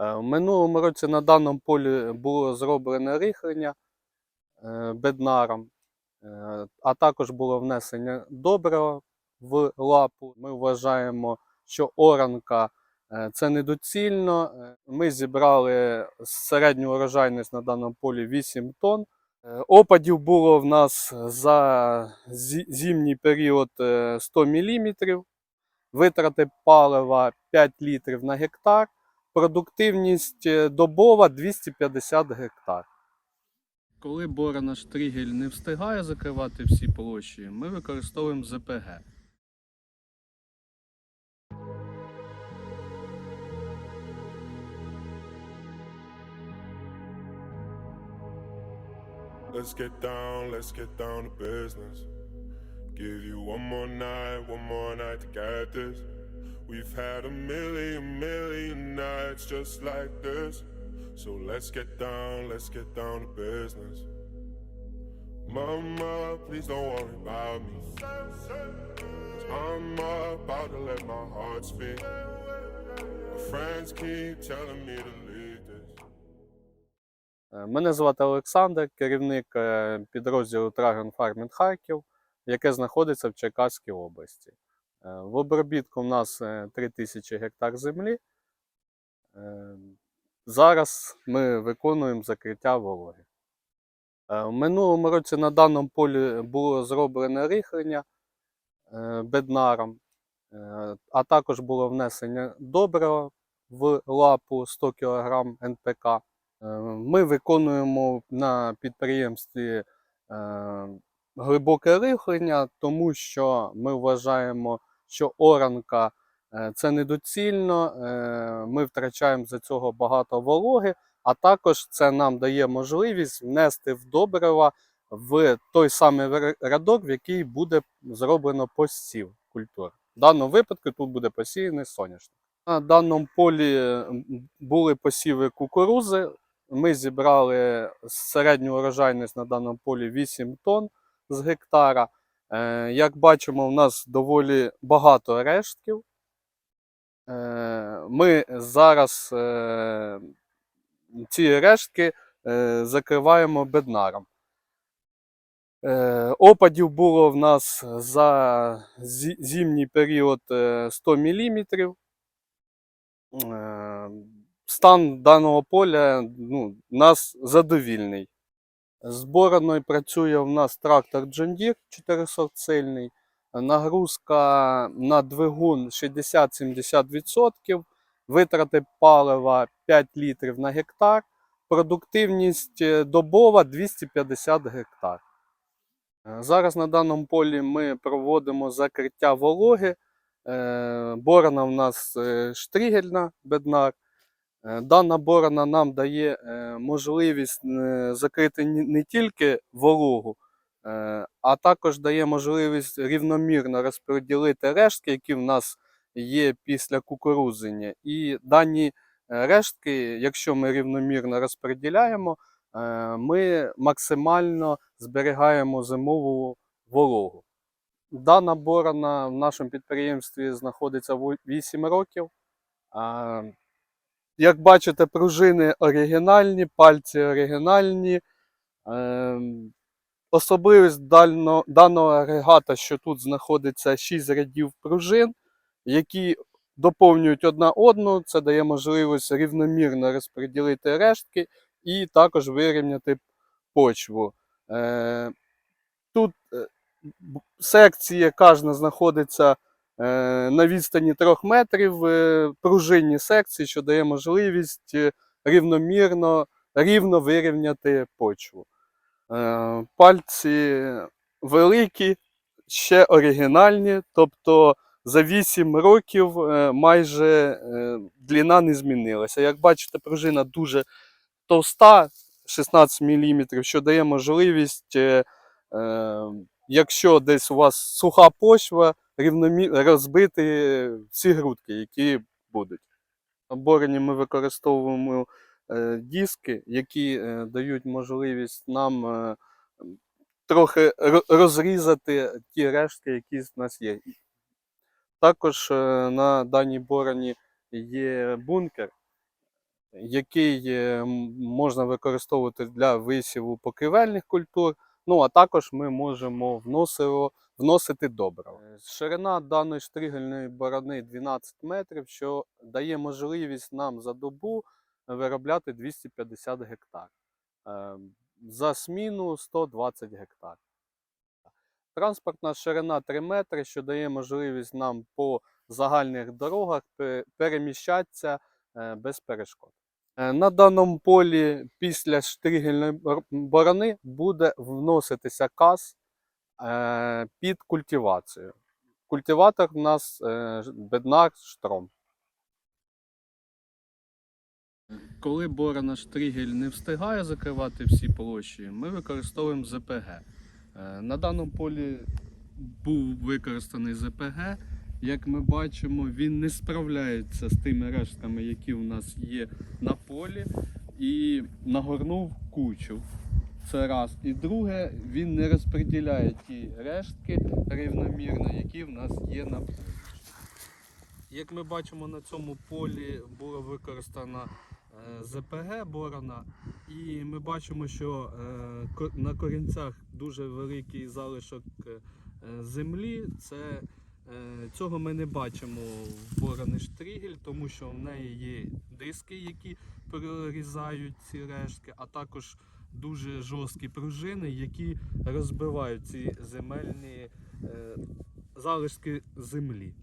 Е, В минулому році на даному полі було зроблене рихлення е, беднаром, е, а також було внесення добрива в лапу. Ми вважаємо, що оранка це недоцільно. Ми зібрали середню урожайність на даному полі 8 тонн. Опадів було в нас за зимній період е, 100 мм, витрати палива 5 літрів на гектар, продуктивність е, добова 250 гектар. Коли борона штригель не встигає закривати всі площі, ми використовуємо ЗПГ. Let's get down, let's get down to business. Give you one more night, one more night to get this. We've had a million, million nights just like this. So let's get down, let's get down to business. Mama, please don't worry about me. Cause I'm about to let my heart speak. My friends keep telling me to leave this. Е, Мене звати Олександр, керівник е, підрозділу Dragon Farming Харків, яке знаходиться в Черкаській області. Е, В обробітку у нас е, 3000 гектар землі. Е, Зараз ми виконуємо закриття вологи. Е, В минулому році на даному полі було зроблене рихлення е, беднаром, е, а також було внесення добрива в лапу 100 кг НПК. Е, Ми виконуємо на підприємстві е, глибоке рихлення, тому що ми вважаємо, що оранка е, це недоцільно, е, ми втрачаємо за цього багато вологи, а також це нам дає можливість внести в добрива в той самий рядок, в який буде зроблено посів культур. В даному випадку тут буде посіяний соняшник. На даному полі були посіви кукурузи. Ми зібрали середню урожайність на даному полі 8 тонн з гектара. Е, Як бачимо, у нас доволі багато рештків. Е, Ми зараз е, ці рештки закриваємо беднаром. Опадів було в нас за зимній період е, 100 мм. Стан даного поля ну, нас задовільний. З працює в нас трактор Deere 400 сильний. Нагрузка на двигун 60-70%, витрати палива 5 літрів на гектар, продуктивність е, добова 250 гектар. Е, Зараз на даному полі ми проводимо закриття вологи. Е, Борона в нас штригельна беднар. Е, Дана борона нам дає е, можливість е, закрити не тільки вологу, а також дає можливість рівномірно розподілити рештки, які в нас є після кукурузення. І дані рештки, якщо ми рівномірно розподіляємо, ми максимально зберігаємо зимову вологу. Дана борона в нашому підприємстві знаходиться 8 років. Як бачите, пружини оригінальні, пальці оригінальні. Ем, Особливість даного агрегата, що тут знаходиться 6 рядів пружин, які доповнюють одна одну. Це дає можливість рівномірно розподілити рештки і також вирівняти почву. Е, Тут е, секція кожна знаходиться на відстані 3 метрів е, пружинні секції, що дає можливість е, рівномірно, рівно вирівняти почву. Е, Пальці великі, ще оригінальні, тобто за 8 років е, майже е, длина не змінилася. Як бачите, пружина дуже товста, 16 мм, що дає можливість, е, е, якщо десь у вас суха почва, рівномі... розбити всі грудки, які будуть. На борені ми використовуємо е, диски, які е, дають можливість нам е, трохи розрізати ті рештки, які в нас є. Також на даній бороні є бункер, який можна використовувати для висіву покривельних культур. Ну а також ми можемо вносимо, вносити добрива. Е, Ширина даної штригельної борони 12 метрів, що дає можливість нам за добу виробляти 250 гектар. Е, За сміну 120 гектар. Транспортна ширина 3 метри, що дає можливість нам по загальних дорогах переміщатися е, без перешкод. На даному полі після штригельної борони буде вноситися каз під культивацію. Культиватор у нас е, беднар штром. Коли борона штригель не встигає закривати всі площі, ми використовуємо ЗПГ. Е, На даному полі був використаний ЗПГ. Як ми бачимо, він не справляється з тими рештками, які у нас є на полі, і нагорнув кучу. Це раз. І друге, він не розподіляє ті рештки рівномірно, які в нас є на полі. Як ми бачимо, на цьому полі була використана е, ЗПГ борона, і ми бачимо, що е, на корінцях дуже великий залишок е, землі. Це, цього ми не бачимо в борони штригель, тому що в неї є диски, які прорізають ці рештки, а також дуже жорсткі пружини, які розбивають ці земельні е, залишки землі.